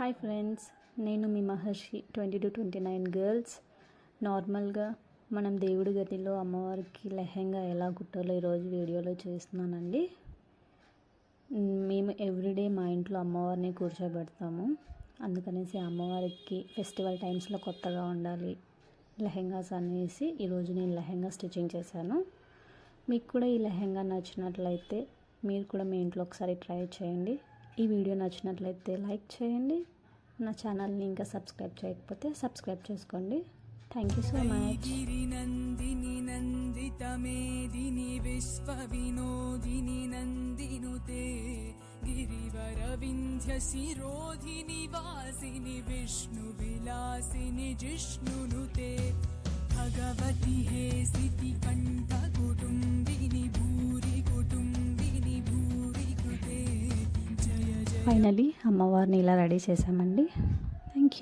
Hi friends నేను మీ Maharshi twenty two twenty nine girls. నార్మల్గా మనం దేవుడి గదిలో అమ్మవారికి లెహెంగా ఎలా కుట్టాలో ఈరోజు వీడియోలో చేస్తున్నానండి. మేము ఎవ్రీడే మా ఇంట్లో అమ్మవారిని కూర్చోబెడతాము. అందుకనేసి అమ్మవారికి ఫెస్టివల్ టైమ్స్లో కొత్తగా ఉండాలి లెహెంగాస్ అనేసి ఈరోజు నేను లెహెంగా స్టిచ్చింగ్ చేశాను. మీకు కూడా ఈ లెహెంగా నచ్చినట్లయితే మీరు కూడా మీ ఇంట్లో ఒకసారి ట్రై చేయండి. ఈ వీడియో నచ్చినట్లయితే లైక్ చేయండి. నా ఛానల్ని ఇంకా సబ్స్క్రైబ్ చేయకపోతే సబ్స్క్రైబ్ చేసుకోండి. Thank you so much Nandini నందితమేదిని విశ్వ వినోదిని నందిను గిరివరవింధ్య శిరోధిని వాసిని విష్ణు విలాసిని జిష్ణును భగవతి హే సితి కండి ఫైనలీ అమ్మవారిని ఇలా రెడీ చేసామండి థ్యాంక్ యూ